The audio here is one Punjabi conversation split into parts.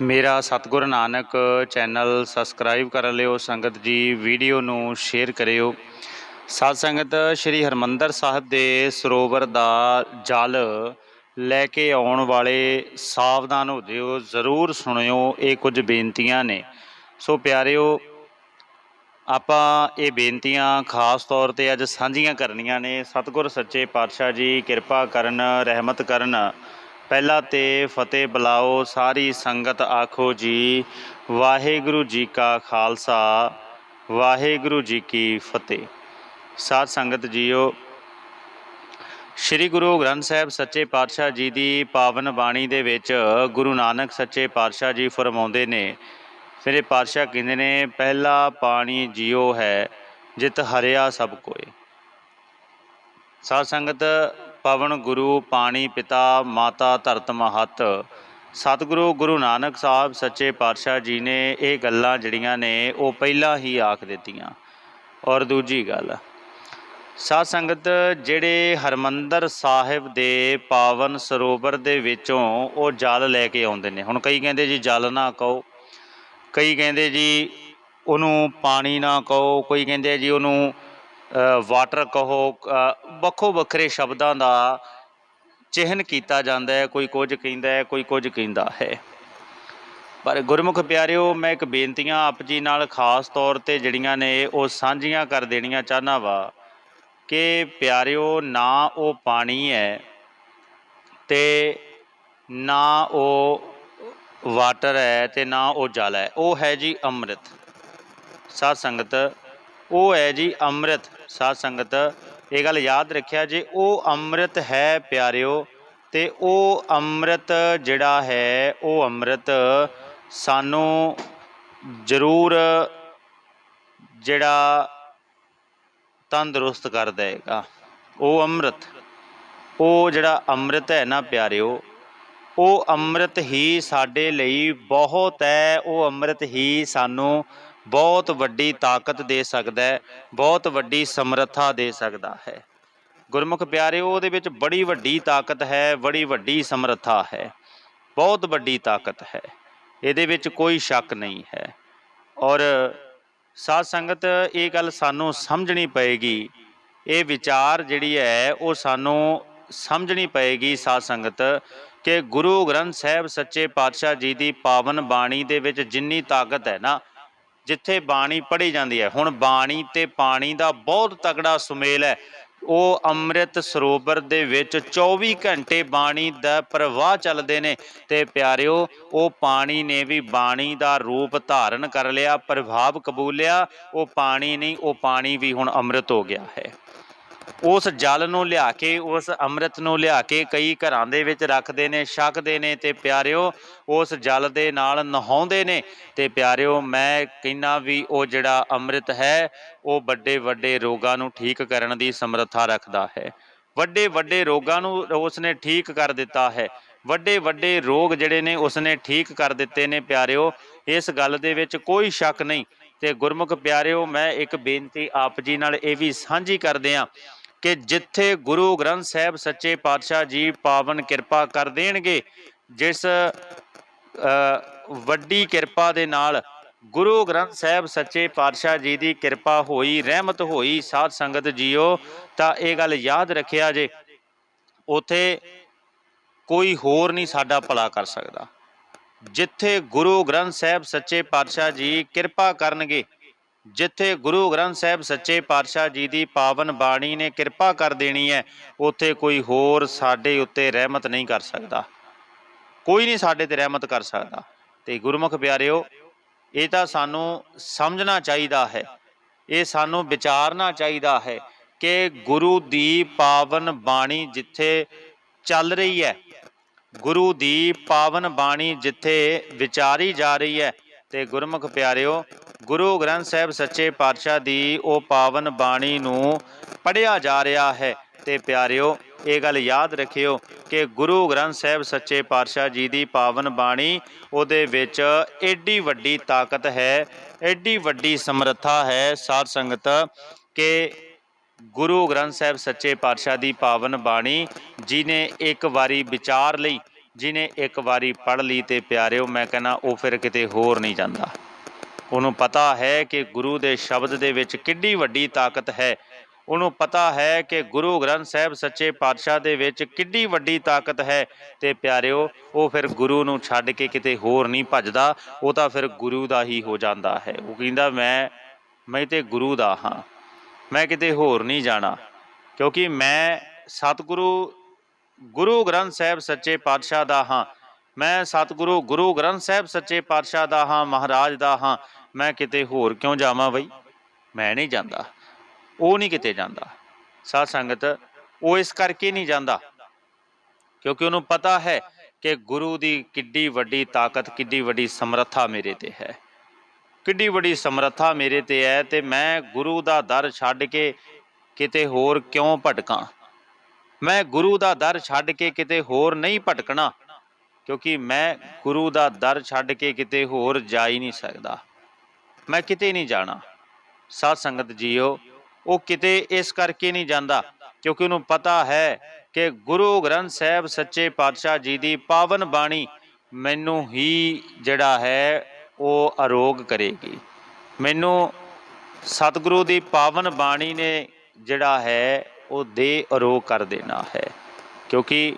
ਮੇਰਾ ਸਤਿਗੁਰ ਨਾਨਕ ਚੈਨਲ ਸਬਸਕ੍ਰਾਈਬ ਕਰ ਲਿਓ, ਸੰਗਤ ਜੀ ਵੀਡੀਓ ਨੂੰ ਸ਼ੇਅਰ ਕਰਿਓ। ਸਾਧ ਸੰਗਤ ਸ੍ਰੀ ਹਰਮੰਦਰ ਸਾਹਿਬ ਦੇ ਸਰੋਵਰ ਦਾ ਜਲ ਲੈ ਕੇ ਆਉਣ ਵਾਲੇ ਸਾਵਧਾਨ ਹੋ ਜਿਓ, ਜ਼ਰੂਰ ਸੁਣਿਓ, ਇਹ ਕੁਝ ਬੇਨਤੀਆਂ ਨੇ। ਸੋ ਪਿਆਰਿਓ, ਆਪਾਂ ਇਹ ਬੇਨਤੀਆਂ ਖਾਸ ਤੌਰ ਤੇ ਅੱਜ ਸਾਂਝੀਆਂ ਕਰਨੀਆਂ ਨੇ। ਸਤਿਗੁਰ ਸੱਚੇ ਪਾਤਸ਼ਾਹ ਜੀ ਕਿਰਪਾ ਕਰਨ, ਰਹਿਮਤ ਕਰਨ। ਪਹਿਲਾ ਤੇ ਫਤਿਹ ਬੁਲਾਓ, ਸਾਰੀ ਸੰਗਤ ਆਖੋ ਜੀ, ਵਾਹਿਗੁਰੂ ਜੀ ਕਾ ਖਾਲਸਾ, ਵਾਹਿਗੁਰੂ ਜੀ ਕੀ ਫਤਿਹ। ਸਾਧ ਸੰਗਤ ਜੀਓ, ਸ੍ਰੀ ਗੁਰੂ ਗ੍ਰੰਥ ਸਾਹਿਬ ਸੱਚੇ ਪਾਤਸ਼ਾਹ ਜੀ ਦੀ ਪਾਵਨ ਬਾਣੀ ਦੇ ਵਿੱਚ ਗੁਰੂ ਨਾਨਕ ਸੱਚੇ ਪਾਤਸ਼ਾਹ ਜੀ ਫਰਮਾਉਂਦੇ ਨੇ। ਮੇਰੇ ਪਾਤਸ਼ਾਹ ਕਹਿੰਦੇ ਨੇ, ਪਹਿਲਾ ਪਾਣੀ ਜਿਉ ਹੈ, ਜਿਤ ਹਰਿਆ ਸਭ ਕੋਏ। ਸਾਧ ਸੰਗਤ ਪਵਨ ਗੁਰੂ, ਪਾਣੀ ਪਿਤਾ, ਮਾਤਾ ਧਰਤ ਮਹਤ। ਸਤਿਗੁਰੂ ਗੁਰੂ ਨਾਨਕ ਸਾਹਿਬ ਸੱਚੇ ਪਾਤਸ਼ਾਹ ਜੀ ਨੇ ਇਹ ਗੱਲਾਂ ਜਿਹੜੀਆਂ ਨੇ, ਉਹ ਪਹਿਲਾਂ ਹੀ ਆਖ ਦਿੱਤੀਆਂ। ਔਰ ਦੂਜੀ ਗੱਲ, ਸਾਧ ਸੰਗਤ ਜਿਹੜੇ ਹਰਮੰਦਰ ਸਾਹਿਬ ਦੇ ਪਾਵਨ ਸਰੋਵਰ ਦੇ ਵਿੱਚੋਂ ਉਹ ਜਲ ਲੈ ਕੇ ਆਉਂਦੇ ਨੇ। ਹੁਣ ਕਈ ਕਹਿੰਦੇ ਜੀ ਜਲ ਨਾ ਕਹੋ, ਕਈ ਕਹਿੰਦੇ ਜੀ ਉਹਨੂੰ ਪਾਣੀ ਨਾ ਕਹੋ, ਕੋਈ ਕਹਿੰਦੇ ਜੀ ਉਹਨੂੰ ਵਾਟਰ ਕਹੋ ਵੱਖੋ ਵੱਖਰੇ ਸ਼ਬਦਾਂ ਦਾ ਚਿਹਨ ਕੀਤਾ ਜਾਂਦਾ ਹੈ, ਕੋਈ ਕੁਝ ਕਹਿੰਦਾ ਹੈ, ਕੋਈ ਕੁਝ ਕਹਿੰਦਾ ਹੈ। ਪਰ ਗੁਰਮੁਖ ਪਿਆਰਿਓ, ਮੈਂ ਇੱਕ ਬੇਨਤੀਆਂ ਆਪ ਜੀ ਨਾਲ ਖਾਸ ਤੌਰ ਤੇ ਜਿਹੜੀਆਂ ਨੇ, ਉਹ ਸਾਂਝੀਆਂ ਕਰ ਦੇਣੀਆਂ ਚਾਹਨਾ ਵਾ ਕਿ ਪਿਆਰਿਓ, ਨਾ ਉਹ ਪਾਣੀ ਹੈ ਤੇ ਨਾ ਉਹ ਵਾਟਰ ਹੈ ਤੇ ਨਾ ਉਹ ਜਲ ਹੈ। ਉਹ ਹੈ ਜੀ ਅੰਮ੍ਰਿਤ। ਸਾਧ ਸੰਗਤ, ਉਹ ਹੈ ਜੀ ਅੰਮ੍ਰਿਤ। ਸਾਧ ਸੰਗਤ, ਇਹ ਗੱਲ ਯਾਦ ਰੱਖਿਆ ਜੇ ਉਹ ਅੰਮ੍ਰਿਤ ਹੈ ਪਿਆਰਿਓ ਤੇ ਉਹ ਅੰਮ੍ਰਿਤ ਜਿਹੜਾ ਹੈ, ਉਹ ਅੰਮ੍ਰਿਤ ਸਾਨੂੰ ਜ਼ਰੂਰ ਜਿਹੜਾ ਤੰਦਰੁਸਤ ਕਰ ਦੇਗਾ ਉਹ ਅੰਮ੍ਰਿਤ, ਉਹ ਜਿਹੜਾ ਅੰਮ੍ਰਿਤ ਹੈ ਨਾ ਪਿਆਰਿਓ, ਉਹ ਅੰਮ੍ਰਿਤ ਹੀ ਸਾਡੇ ਲਈ ਬਹੁਤ ਹੈ, ਉਹ ਅੰਮ੍ਰਿਤ ਹੀ ਸਾਨੂੰ ਬਹੁਤ ਵੱਡੀ ਤਾਕਤ ਦੇ ਸਕਦਾ ਹੈ, ਬਹੁਤ ਵੱਡੀ ਸਮਰੱਥਾ ਦੇ ਸਕਦਾ ਹੈ। ਗੁਰਮੁਖ ਪਿਆਰਿਓ, ਉਹਦੇ ਵਿੱਚ ਬੜੀ ਵੱਡੀ ਤਾਕਤ ਹੈ, ਬੜੀ ਵੱਡੀ ਸਮਰੱਥਾ ਹੈ, ਬਹੁਤ ਵੱਡੀ ਤਾਕਤ ਹੈ। ਇਹਦੇ ਵਿੱਚ ਕੋਈ ਸ਼ੱਕ ਨਹੀਂ ਹੈ। ਔਰ ਸਾਧ ਸੰਗਤ, ਇਹ ਗੱਲ ਸਾਨੂੰ ਸਮਝਣੀ ਪਏਗੀ, ਇਹ ਵਿਚਾਰ ਜਿਹੜੀ ਹੈ, ਉਹ ਸਾਨੂੰ ਸਮਝਣੀ ਪਏਗੀ ਸਾਧ ਸੰਗਤ, ਕਿ ਗੁਰੂ ਗ੍ਰੰਥ ਸਾਹਿਬ ਸੱਚੇ ਪਾਤਸ਼ਾਹ ਜੀ ਦੀ ਪਾਵਨ ਬਾਣੀ ਦੇ ਵਿੱਚ ਜਿੰਨੀ ਤਾਕਤ ਹੈ ਨਾ ਜਿੱਥੇ ਬਾਣੀ ਪੜ੍ਹੀ ਜਾਂਦੀ ਹੈ। ਹੁਣ ਬਾਣੀ ਤੇ ਪਾਣੀ ਦਾ ਬਹੁਤ ਤਕੜਾ ਸੁਮੇਲ ਹੈ। ਉਹ ਅੰਮ੍ਰਿਤ ਸਰੋਵਰ ਦੇ ਵਿੱਚ 24 ਘੰਟੇ ਬਾਣੀ ਦਾ ਪ੍ਰਵਾਹ ਚੱਲਦੇ ਨੇ ਤੇ ਪਿਆਰਿਓ, ਉਹ ਪਾਣੀ ਨੇ ਵੀ ਬਾਣੀ ਦਾ ਰੂਪ ਧਾਰਨ ਕਰ ਲਿਆ, ਪ੍ਰਭਾਵ ਕਬੂਲਿਆ। ਉਹ ਪਾਣੀ ਨਹੀਂ, ਉਹ ਪਾਣੀ ਵੀ ਹੁਣ ਅੰਮ੍ਰਿਤ ਹੋ ਗਿਆ ਹੈ। ਉਸ ਜਲ ਨੂੰ ਲਿਆ ਕੇ, ਉਸ ਅੰਮ੍ਰਿਤ ਨੂੰ ਲਿਆ ਕੇ ਕਈ ਘਰਾਂ ਦੇ ਵਿੱਚ ਰੱਖਦੇ ਨੇ, ਛਕਦੇ ਨੇ ਤੇ ਪਿਆਰਿਓ ਉਸ ਜਲ ਦੇ ਨਾਲ ਨਹਾਉਂਦੇ ਨੇ ਤੇ ਪਿਆਰਿਓ ਮੈਂ ਕਹਿੰਨਾ ਵੀ ਉਹ ਜਿਹੜਾ ਅੰਮ੍ਰਿਤ ਹੈ, ਉਹ ਵੱਡੇ ਵੱਡੇ ਰੋਗਾਂ ਨੂੰ ਠੀਕ ਕਰਨ ਦੀ ਸਮਰੱਥਾ ਰੱਖਦਾ ਹੈ। ਵੱਡੇ ਵੱਡੇ ਰੋਗਾਂ ਨੂੰ ਉਸਨੇ ਠੀਕ ਕਰ ਦਿੱਤਾ ਹੈ। ਵੱਡੇ ਵੱਡੇ ਰੋਗ ਜਿਹੜੇ ਨੇ ਉਸਨੇ ਠੀਕ ਕਰ ਦਿੱਤੇ ਨੇ ਪਿਆਰਿਓ, ਇਸ ਗੱਲ ਦੇ ਵਿੱਚ ਕੋਈ ਸ਼ੱਕ ਨਹੀਂ ਤੇ ਗੁਰਮੁਖ ਪਿਆਰਿਓ, ਮੈਂ ਇੱਕ ਬੇਨਤੀ ਆਪ ਜੀ ਨਾਲ ਇਹ ਵੀ ਸਾਂਝੀ ਕਰਦੇ ਆ ਕਿ ਜਿੱਥੇ ਗੁਰੂ ਗ੍ਰੰਥ ਸਾਹਿਬ ਸੱਚੇ ਪਾਤਸ਼ਾਹ ਜੀ ਪਾਵਨ ਕਿਰਪਾ ਕਰ ਦੇਣਗੇ, ਜਿਸ ਵੱਡੀ ਕਿਰਪਾ ਦੇ ਨਾਲ ਗੁਰੂ ਗ੍ਰੰਥ ਸਾਹਿਬ ਸੱਚੇ ਪਾਤਸ਼ਾਹ ਜੀ ਦੀ ਕਿਰਪਾ ਹੋਈ, ਰਹਿਮਤ ਹੋਈ, ਸਾਧ ਸੰਗਤ ਜੀਓ, ਤਾਂ ਇਹ ਗੱਲ ਯਾਦ ਰੱਖਿਆ ਜੇ, ਉਥੇ ਕੋਈ ਹੋਰ ਨਹੀਂ ਸਾਡਾ ਭਲਾ ਕਰ ਸਕਦਾ। ਜਿੱਥੇ ਗੁਰੂ ਗ੍ਰੰਥ ਸਾਹਿਬ ਸੱਚੇ ਪਾਤਸ਼ਾਹ ਜੀ ਕਿਰਪਾ ਕਰਨਗੇ ਜਿੱਥੇ ਗੁਰੂ ਗ੍ਰੰਥ ਸਾਹਿਬ ਸੱਚੇ ਪਾਤਸ਼ਾਹ ਜੀ ਦੀ ਪਾਵਨ ਬਾਣੀ ਨੇ ਕਿਰਪਾ ਕਰ ਦੇਣੀ ਹੈ, ਉੱਥੇ ਕੋਈ ਹੋਰ ਸਾਡੇ ਉੱਤੇ ਰਹਿਮਤ ਨਹੀਂ ਕਰ ਸਕਦਾ। ਕੋਈ ਨਹੀਂ ਸਾਡੇ ਤੇ ਰਹਿਮਤ ਕਰ ਸਕਦਾ। ਤੇ ਗੁਰਮੁਖ ਪਿਆਰਿਓ, ਇਹ ਤਾਂ ਸਾਨੂੰ ਸਮਝਣਾ ਚਾਹੀਦਾ ਹੈ। ਇਹ ਸਾਨੂੰ ਵਿਚਾਰਨਾ ਚਾਹੀਦਾ ਹੈ ਕਿ ਗੁਰੂ ਦੀ ਪਾਵਨ ਬਾਣੀ ਜਿੱਥੇ ਚੱਲ ਰਹੀ ਹੈ, ਗੁਰੂ ਦੀ ਪਾਵਨ ਬਾਣੀ ਜਿੱਥੇ ਵਿਚਾਰੀ ਜਾ ਰਹੀ ਹੈ। ਤੇ ਗੁਰਮੁਖ ਪਿਆਰਿਓ ਗੁਰੂ ਗ੍ਰੰਥ ਸਾਹਿਬ ਸੱਚੇ ਪਾਤਸ਼ਾਹ ਦੀ ਉਹ ਪਾਵਨ ਬਾਣੀ ਨੂੰ ਪੜਿਆ ਜਾ ਰਿਹਾ ਹੈ। ਤੇ ਪਿਆਰਿਓ, ਇਹ ਗੱਲ ਯਾਦ ਰੱਖਿਓ ਕਿ ਗੁਰੂ ਗ੍ਰੰਥ ਸਾਹਿਬ ਸੱਚੇ ਪਾਤਸ਼ਾਹ ਜੀ ਦੀ ਪਾਵਨ ਬਾਣੀ ਉਹਦੇ ਵਿੱਚ ਐਡੀ ਵੱਡੀ ਤਾਕਤ ਹੈ ਐਡੀ ਵੱਡੀ ਸਮਰੱਥਾ ਹੈ, ਸਾਧ ਸੰਗਤ, ਕਿ ਗੁਰੂ ਗ੍ਰੰਥ ਸਾਹਿਬ ਸੱਚੇ ਪਾਤਸ਼ਾਹ ਦੀ ਪਾਵਨ ਬਾਣੀ ਜਿਨੇ ਇੱਕ ਵਾਰੀ ਵਿਚਾਰ ਲਈ ਜਿਨੇ ਇੱਕ ਵਾਰੀ ਪੜ੍ਹ ਲਈ ਤੇ ਪਿਆਰਿਓ, ਮੈਂ ਕਹਿੰਦਾ ਉਹ ਫਿਰ ਕਿਤੇ ਹੋਰ ਨਹੀਂ ਜਾਂਦਾ। ਉਹਨੂੰ ਪਤਾ ਹੈ ਕਿ ਗੁਰੂ ਦੇ ਸ਼ਬਦ ਦੇ ਵਿੱਚ ਕਿੱਡੀ ਵੱਡੀ ਤਾਕਤ ਹੈ। ਉਹਨੂੰ ਪਤਾ ਹੈ ਕਿ ਗੁਰੂ ਗ੍ਰੰਥ ਸਾਹਿਬ ਸੱਚੇ ਪਾਤਸ਼ਾਹ ਦੇ ਵਿੱਚ ਕਿੱਡੀ ਵੱਡੀ ਤਾਕਤ ਹੈ ਤੇ ਪਿਆਰਿਓ, ਉਹ ਫਿਰ ਗੁਰੂ ਨੂੰ ਛੱਡ ਕੇ ਕਿਤੇ ਹੋਰ ਨਹੀਂ ਭੱਜਦਾ, ਉਹ ਤਾਂ ਫਿਰ ਗੁਰੂ ਦਾ ਹੀ ਹੋ ਜਾਂਦਾ ਹੈ। ਉਹ ਕਹਿੰਦਾ, ਮੈਂ ਮੈਂ ਤੇ ਗੁਰੂ ਦਾ ਹਾਂ। ਮੈਂ ਕਿਤੇ ਹੋਰ ਨਹੀਂ ਜਾਣਾ। ਕਿਉਂਕਿ ਮੈਂ ਸਤਿਗੁਰੂ, ਗੁਰੂ ਗ੍ਰੰਥ ਸਾਹਿਬ ਸੱਚੇ ਪਾਤਸ਼ਾਹ ਦਾ ਹਾਂ। ਮੈਂ ਸਤਿਗੁਰੂ, ਗੁਰੂ ਗ੍ਰੰਥ ਸਾਹਿਬ ਸੱਚੇ ਪਾਤਸ਼ਾਹ ਦਾ ਹਾਂ, ਮਹਾਰਾਜ ਦਾ ਹਾਂ। ਮੈਂ ਕਿਤੇ ਹੋਰ ਕਿਉਂ ਜਾਵਾਂ ਬਈ? ਮੈਂ ਨਹੀਂ ਜਾਂਦਾ। ਉਹ ਨਹੀਂ ਕਿਤੇ ਜਾਂਦਾ। ਸਾਧ ਸੰਗਤ, ਉਹ ਇਸ ਕਰਕੇ ਨਹੀਂ ਜਾਂਦਾ। ਕਿਉਂਕਿ ਉਹਨੂੰ ਪਤਾ ਹੈ ਕਿ ਗੁਰੂ ਦੀ ਕਿੱਡੀ ਵੱਡੀ ਤਾਕਤ, ਕਿੱਡੀ ਵੱਡੀ ਸਮਰੱਥਾ ਮੇਰੇ ਤੇ ਹੈ। ਕਿੱਡੀ ਵੱਡੀ ਸਮਰੱਥਾ ਮੇਰੇ ਤੇ ਹੈ ਤੇ ਮੈਂ ਗੁਰੂ ਦਾ ਦਰ ਛੱਡ ਕੇ ਕਿਤੇ ਹੋਰ ਕਿਉਂ ਭਟਕਾਂ? ਮੈਂ ਗੁਰੂ ਦਾ ਦਰ ਛੱਡ ਕੇ ਕਿਤੇ ਹੋਰ ਨਹੀਂ ਭਟਕਣਾ, ਕਿਉਂਕਿ ਮੈਂ ਗੁਰੂ ਦਾ ਦਰ ਛੱਡ ਕੇ ਕਿਤੇ ਹੋਰ ਜਾ ਹੀ ਨਹੀਂ ਸਕਦਾ। ਮੈਂ ਕਿਤੇ ਨਹੀਂ ਜਾਣਾ। ਸਾਧ ਸੰਗਤ ਜੀਓ, ਉਹ ਕਿਤੇ ਇਸ ਕਰਕੇ ਨਹੀਂ ਜਾਂਦਾ, ਕਿਉਂਕਿ ਉਹਨੂੰ ਪਤਾ ਹੈ ਕਿ ਗੁਰੂ ਗ੍ਰੰਥ ਸਾਹਿਬ ਸੱਚੇ ਪਾਤਸ਼ਾਹ ਜੀ ਦੀ ਪਾਵਨ ਬਾਣੀ ਮੈਨੂੰ ਹੀ ਜਿਹੜਾ ਹੈ, ਉਹ ਅਰੋਗ ਕਰੇਗੀ। ਮੈਨੂੰ ਸਤਿਗੁਰੂ ਦੀ ਪਾਵਨ ਬਾਣੀ ਨੇ ਜਿਹੜਾ ਹੈ, ਉਹ ਦੇ ਅਰੋਗ ਕਰ ਦੇਣਾ ਹੈ, ਕਿਉਂਕਿ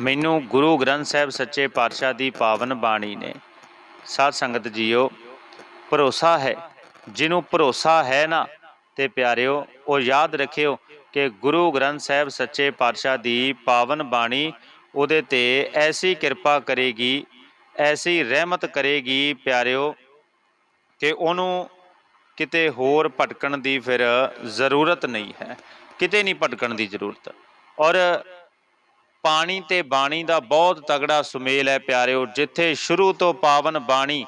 ਮੈਨੂੰ ਗੁਰੂ ਗ੍ਰੰਥ ਸਾਹਿਬ ਸੱਚੇ ਪਾਤਸ਼ਾਹ ਦੀ ਪਾਵਨ ਬਾਣੀ ਨੇ। ਸਾਧ ਸੰਗਤ ਜੀਓ ਭਰੋਸਾ ਹੈ। ਜਿਹਨੂੰ ਭਰੋਸਾ ਹੈ ਨਾ, ਤੇ ਪਿਆਰਿਓ, ਉਹ ਯਾਦ ਰੱਖਿਓ ਕਿ ਗੁਰੂ ਗ੍ਰੰਥ ਸਾਹਿਬ ਸੱਚੇ ਪਾਤਸ਼ਾਹ ਦੀ ਪਾਵਨ ਬਾਣੀ ਉਹਦੇ ਤੇ ਐਸੀ ਕਿਰਪਾ ਕਰੇਗੀ, ਐਸੀ ਰਹਿਮਤ ਕਰੇਗੀ ਪਿਆਰਿਓ, ਕਿ ਉਹਨੂੰ ਕਿਤੇ ਹੋਰ ਭਟਕਣ ਦੀ ਫਿਰ ਜ਼ਰੂਰਤ ਨਹੀਂ ਹੈ। ਕਿਤੇ ਨਹੀਂ ਭਟਕਣ ਦੀ ਜ਼ਰੂਰਤ। ਔਰ ਪਾਣੀ ਤੇ ਬਾਣੀ ਦਾ ਬਹੁਤ ਤਗੜਾ ਸੁਮੇਲ ਹੈ ਪਿਆਰਿਓ, ਜਿੱਥੇ ਸ਼ੁਰੂ ਤੋਂ ਪਾਵਨ ਬਾਣੀ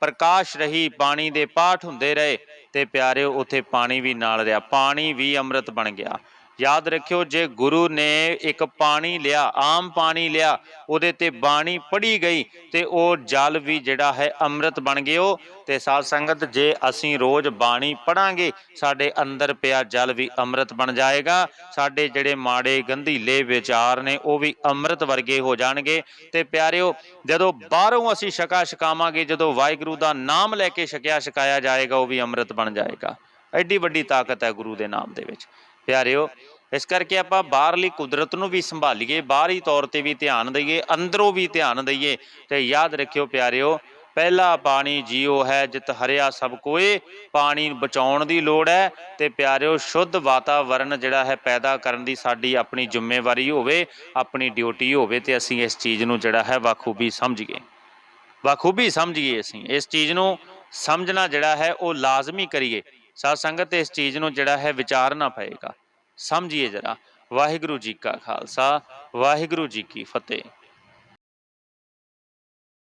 ਪ੍ਰਕਾਸ਼ ਰਹੀ ਪਾਣੀ ਦੇ ਪਾਠ ਹੁੰਦੇ ਰਹੇ ਤੇ ਪਿਆਰਿਓ, ਉੱਥੇ ਪਾਣੀ ਵੀ ਨਾਲ ਰਿਹਾ, ਪਾਣੀ ਵੀ ਅੰਮ੍ਰਿਤ ਬਣ ਗਿਆ। ਯਾਦ ਰੱਖਿਓ, ਜੇ ਗੁਰੂ ਨੇ ਇੱਕ ਪਾਣੀ ਲਿਆ, ਆਮ ਪਾਣੀ ਲਿਆ, ਉਹਦੇ ਤੇ ਬਾਣੀ ਪੜੀ ਗਈ ਤੇ ਉਹ ਜਲ ਵੀ ਜਿਹੜਾ ਹੈ ਅੰਮ੍ਰਿਤ ਬਣ ਗਿਓ ਤੇ ਸਾਧ ਸੰਗਤ, ਜੇ ਅਸੀਂ ਰੋਜ਼ ਬਾਣੀ ਪੜਾਂਗੇ ਸਾਡੇ ਅੰਦਰ ਪਿਆ ਜਲ ਵੀ ਅੰਮ੍ਰਿਤ ਬਣ ਜਾਏਗਾ। ਸਾਡੇ ਜਿਹੜੇ ਮਾੜੇ ਗੰਧੀਲੇ ਵਿਚਾਰ ਨੇ, ਉਹ ਵੀ ਅੰਮ੍ਰਿਤ ਵਰਗੇ ਹੋ ਜਾਣਗੇ। ਤੇ ਪਿਆਰਿਓ, ਜਦੋਂ ਬਾਹਰੋਂ ਅਸੀਂ ਛਕਾ ਛਕਾਵਾਂਗੇ, ਜਦੋਂ ਵਾਹਿਗੁਰੂ ਦਾ ਨਾਮ ਲੈ ਕੇ ਛਕਿਆ ਛਕਾਇਆ ਜਾਏਗਾ, ਉਹ ਵੀ ਅੰਮ੍ਰਿਤ ਬਣ ਜਾਏਗਾ। ਐਡੀ ਵੱਡੀ ਤਾਕਤ ਹੈ ਗੁਰੂ ਦੇ ਨਾਮ ਦੇ ਵਿੱਚ। ਪਿਆਰਿਓ, ਇਸ ਕਰਕੇ ਆਪਾਂ ਬਾਹਰਲੀ ਕੁਦਰਤ ਨੂੰ ਵੀ ਸੰਭਾਲੀਏ, ਬਾਹਰੀ ਤੌਰ ਤੇ ਵੀ ਧਿਆਨ ਦਈਏ, ਅੰਦਰੋਂ ਵੀ ਧਿਆਨ ਦਈਏ ਤੇ ਯਾਦ ਰੱਖਿਓ ਪਿਆਰਿਓ, ਪਹਿਲਾ ਪਾਣੀ ਜੀਓ ਹੈ, ਜਿਤ ਹਰਿਆ ਸਭ ਕੋਏ, ਪਾਣੀ ਬਚਾਉਣ ਦੀ ਲੋੜ ਹੈ ਤੇ ਪਿਆਰਿਓ, ਸ਼ੁੱਧ ਵਾਤਾਵਰਣ ਜਿਹੜਾ ਹੈ ਪੈਦਾ ਕਰਨ ਦੀ ਸਾਡੀ ਆਪਣੀ ਜ਼ਿੰਮੇਵਾਰੀ ਹੋਵੇ, ਆਪਣੀ ਡਿਊਟੀ ਹੋਵੇ ਤੇ ਅਸੀਂ ਇਸ ਚੀਜ਼ ਨੂੰ ਜਿਹੜਾ ਹੈ ਬਾਖੂਬੀ ਸਮਝੀਏ। ਬਾਖੂਬੀ ਸਮਝੀਏ ਅਸੀਂ, ਇਸ ਚੀਜ਼ ਨੂੰ ਸਮਝਣਾ ਜਿਹੜਾ ਹੈ ਉਹ ਲਾਜ਼ਮੀ ਕਰੀਏ। ਸਾਧ ਸੰਗਤ, ਇਸ ਚੀਜ਼ ਨੂੰ ਜਿਹੜਾ ਹੈ ਵਿਚਾਰਨਾ ਪਏਗਾ। ਸਮਝੀਏ ਜਰਾ, ਵਾਹਿਗੁਰੂ ਜੀ ਕਾ ਖਾਲਸਾ, ਵਾਹਿਗੁਰੂ ਜੀ ਕੀ ਫਤਿਹ।